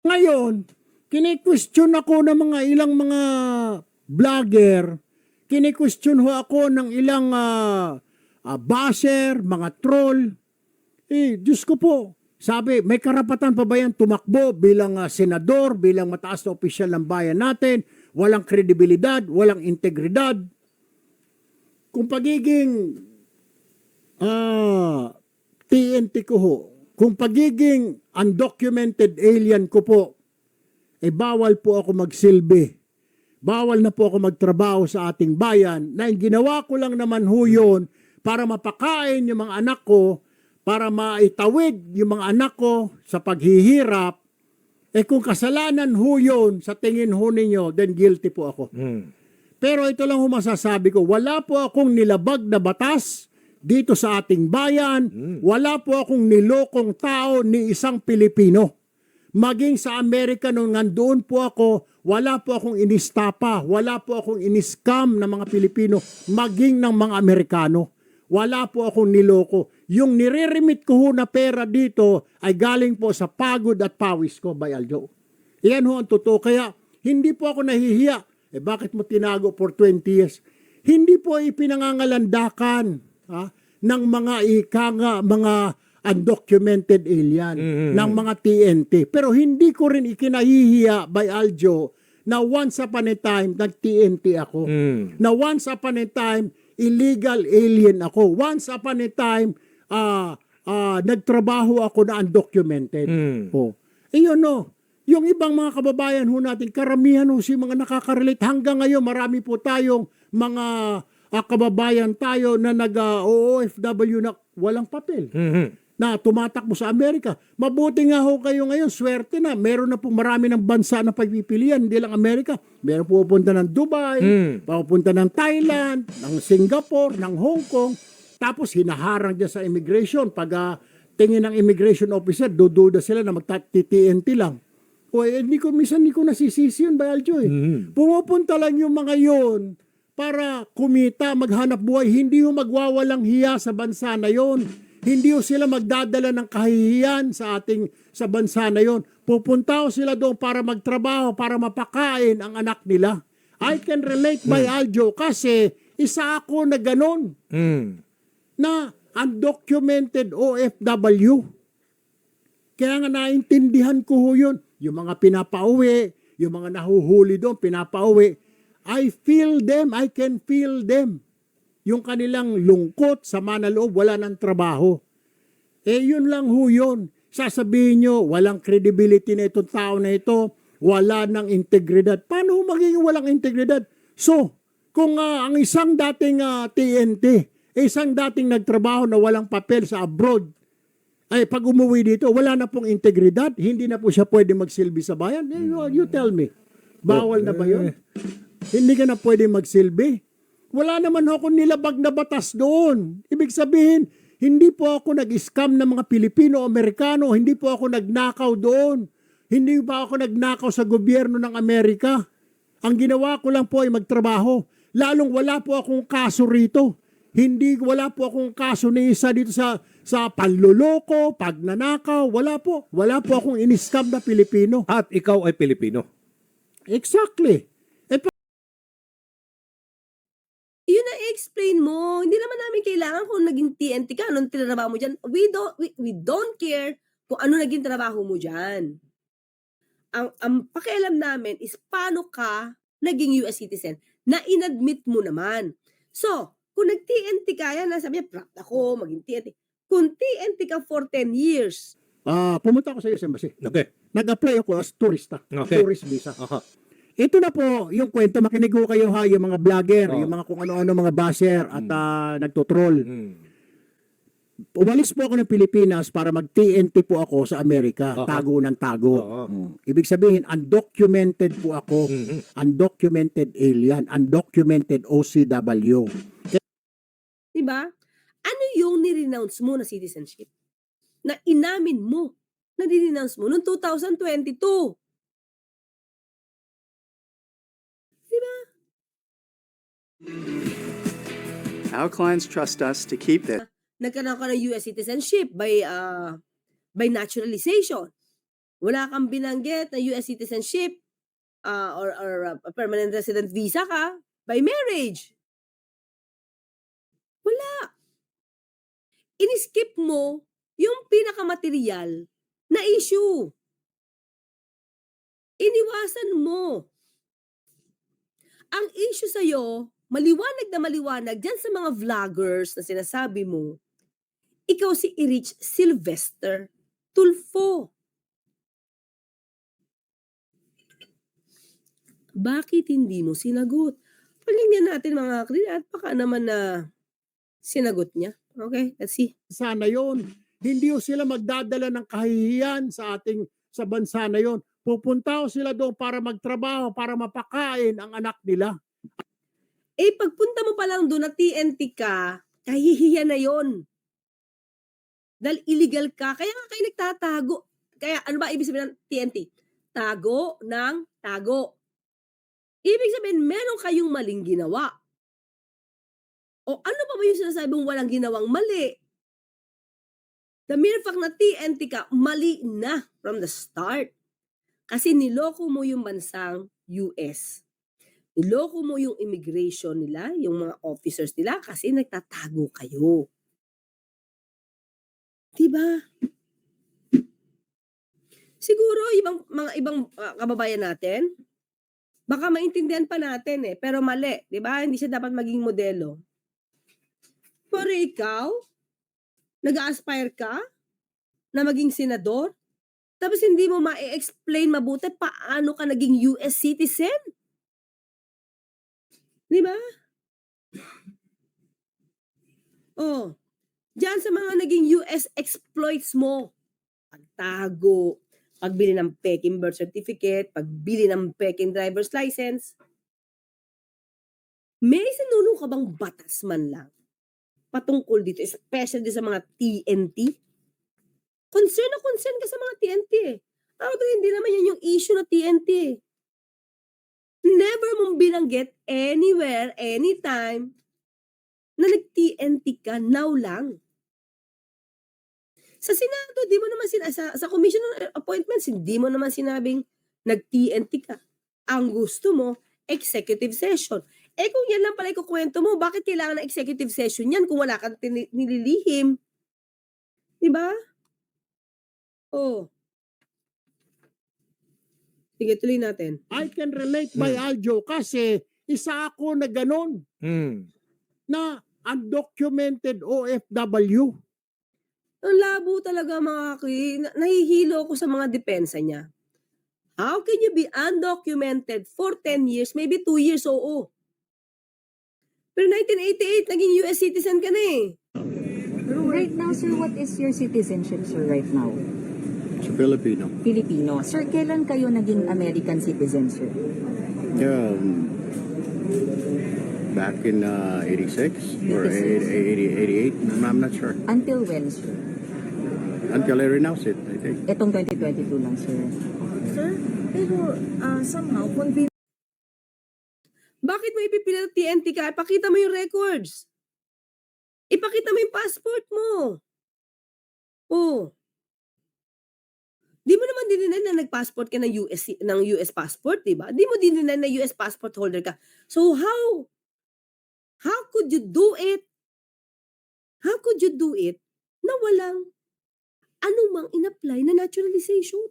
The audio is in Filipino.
Ngayon, kine-question ako ng mga ilang mga vlogger, kine-question ho ako ng ilang ah, ah, basher, mga troll. Eh, Diyos ko po, sabi, may karapatan pa ba yan tumakbo bilang ah, senador, bilang mataas na opisyal ng bayan natin, walang kredibilidad, walang integridad. Kung pagiging ah, TNT ko ho, kung pagiging undocumented alien ko po, eh bawal po ako magsilbi. Bawal na po ako magtrabaho sa ating bayan na yung ginawa ko lang naman ho yun para mapakain yung mga anak ko, para maitawid yung mga anak ko sa paghihirap. Eh kung kasalanan ho yun sa tingin ho ninyo, then guilty po ako. Mm. Pero ito lang ho masasabi ko, wala po akong nilabag na batas dito sa ating bayan. Wala po akong nilokong tao ni isang Pilipino. Maging sa Amerika nung nandoon po ako, wala po akong inistapa, wala po akong iniscam ng mga Pilipino, maging ng mga Amerikano. Wala po akong niloko. Yung nire-remit ko ho na pera dito ay galing po sa pagod at pawis ko by Aljo. Iyan ho ang totoo. Kaya hindi po ako nahihiya. Eh bakit mo tinago for 20 years? Hindi po ipinangangalandakan ha, ng mga ikanga, mga undocumented alien, Mhm. ng mga TNT. Pero hindi ko rin ikinahihiya by Aljo na once upon a time nag-TNT ako. Mm. Na once upon a time illegal alien ako. Once upon a time ah ah, nagtrabaho ako na undocumented. Mm. Oh. Iyon no. Yung ibang mga kababayan ho natin, karamihan ho si mga nakaka-relate. Hanggang ngayon, marami po tayong mga ah, kababayan tayo na nag-OFW na walang papel Mhm. na tumatakbo sa Amerika. Mabuti nga ho kayo ngayon, swerte na. Meron na po marami ng bansa na pagpipilian, hindi lang Amerika. Meron pupunta ng Dubai, Mm. pupunta ng Thailand, ng Singapore, ng Hong Kong. Tapos hinaharang dyan sa immigration. Pag ah, tingin ng immigration officer, dududa sila na magta-TNT lang. O eh, hindi ko, minsan hindi ko nasisisi yun, Bayaljo eh. Mhm. Pumupunta lang yung mga yon para kumita, maghanap buhay. Hindi yung magwawalang hiya sa bansa na yon. Hindi yung sila magdadala ng kahihiyan sa ating sa bansa na yon. Pupunta ho sila doon para magtrabaho, para mapakain ang anak nila. I can relate by Aljo kasi isa ako na ganon Mm. na undocumented OFW. Kaya nga naintindihan ko ho yun. Yung mga pinapauwi, yung mga nahuhuli doon, pinapauwi. I feel them, I can feel them. Yung kanilang lungkot, sama na loob, wala ng trabaho. Eh yun lang ho yun. Sasabihin nyo, walang credibility na itong tao na ito, wala ng integridad. Paano ho magiging walang integridad? So, kung ah, ang isang dating ah, TNT, eh, isang dating nagtrabaho na walang papel sa abroad, ay pag umuwi dito, wala na pong integridad, hindi na po siya pwede magsilbi sa bayan. Eh, you, you tell me, bawal na ba yun? Hindi ka na pwede magsilbi. Wala naman ako nilabag na batas doon. Ibig sabihin, hindi po ako nag-scam ng mga Pilipino-Amerikano, hindi po ako nagnakaw doon. Hindi pa ako nagnakaw sa gobyerno ng Amerika. Ang ginawa ko lang po ay magtrabaho. Lalong wala po akong kaso rito. Hindi wala po akong kaso ni isa dito sa sa panloloko, pagnanakaw, wala po. Wala po akong iniskam na Pilipino. At ikaw ay Pilipino. Exactly. Explain mo. Hindi naman namin kailangan kung naging TNT ka, anong tinrabaho mo dyan. We don't, we, we don't care kung ano naging trabaho mo dyan. Ang, ang pakialam namin is paano ka naging US citizen na inadmit mo naman. So, kung nag-TNT ka, yan, sabi niya, proud ako, maging TNT. Kung TNT ka for 10 years, ah, pumunta ako sa US Embassy. Okay. Nag-apply ako as tourista. Okay. Tourist visa. Aha. Ito na po yung kwento. Makinig ko kayo ha, yung mga vlogger, Oh. yung mga kung ano-ano mga basher at ah, nagtotroll. Mm. Umalis po ako ng Pilipinas para mag-TNT po ako sa Amerika. Oo. Tago ng tago. Mm. Ibig sabihin, undocumented po ako. Mhm. Undocumented alien. Undocumented OCW. di ba? Ano yung nirenounce mo na citizenship? Na inamin mo na nirenounce mo noong 2022. Our clients trust us to keep this. nagkaroon ka ng US citizenship by uh, by naturalization. Wala kang binanggit na US citizenship ah, or, or uh, permanent resident visa ka by marriage. Wala. Iniskip mo yung pinakamaterial na issue. Iniwasan mo. Ang issue sa'yo, maliwanag na maliwanag dyan sa mga vloggers na sinasabi mo, ikaw si Erich Sylvester Tulfo. Bakit hindi mo sinagot? Pakinggan natin mga kakri at baka naman na sinagot niya. Okay, let's see. sana yon. Hindi ho sila magdadala ng kahihiyan sa ating sa bansa na yon. Pupunta ho sila doon para magtrabaho, para mapakain ang anak nila. Eh, pagpunta mo pa lang doon na TNT ka, kahihiya na yon. Dahil illegal ka, kaya nga kayo nagtatago. Kaya ano ba ibig sabihin ng TNT? Tago ng tago. Ibig sabihin, meron kayong maling ginawa. O ano pa ba yung sinasabi mong walang ginawang mali? The mere fact na TNT ka, mali na from the start. Kasi niloko mo yung bansang US. Niloko mo yung immigration nila, yung mga officers nila kasi nagtatago kayo. Diba? Siguro ibang mga ibang ah, kababayan natin, baka maintindihan pa natin eh, pero mali, 'di ba? Hindi siya dapat maging modelo. Pero ikaw, nag-aspire ka na maging senador, tapos hindi mo ma-explain mabuti paano ka naging US citizen? Di ba? Oh, diyan sa mga naging US exploits mo, pagtago, pagbili ng peking birth certificate, pagbili ng peking driver's license, may sinunong ka bang batas man lang patungkol dito, especially sa mga TNT? Concern na concern ka sa mga TNT eh. Although hindi naman yan yung issue na TNT eh. Never mong binanggit anywhere, anytime, na nag-TNT ka now lang. Sa Senado, di mo naman sina sa, sa Commission on Appointments, hindi mo naman sinabing nag-TNT ka. Ang gusto mo, executive session. Eh kung yan lang pala ikukwento mo, bakit kailangan ng executive session yan kung wala kang nililihim? Di ba? Oh. Sige, tuloy natin. I can relate by Aljo kasi isa ako na ganon Hmm. na undocumented OFW. Ang labo talaga mga kaki. Na- Nahihilo ako sa mga depensa niya. How can you be undocumented for 10 years, maybe 2 years, oo. Pero 1988, naging US citizen ka na eh. Right now, sir, what is your citizenship, sir, right now? Sa Filipino. Filipino. Sir, kailan kayo naging American citizen, sir? Yeah, um, back in uh, 86 or 80, 86. 88, I'm, not sure. Until when, sir? Until I renounce it, I think. Itong 2022 lang, sir. Sir, pero ah, somehow, convenient Bakit mo ipipilit TNT ka? Ipakita mo yung records. Ipakita mo yung passport mo. Oh. Di mo naman dininay na nag-passport ka ng US, ng US passport, di ba? Di mo dininay na US passport holder ka. So how? How could you do it? How could you do it na walang anumang in-apply na naturalization?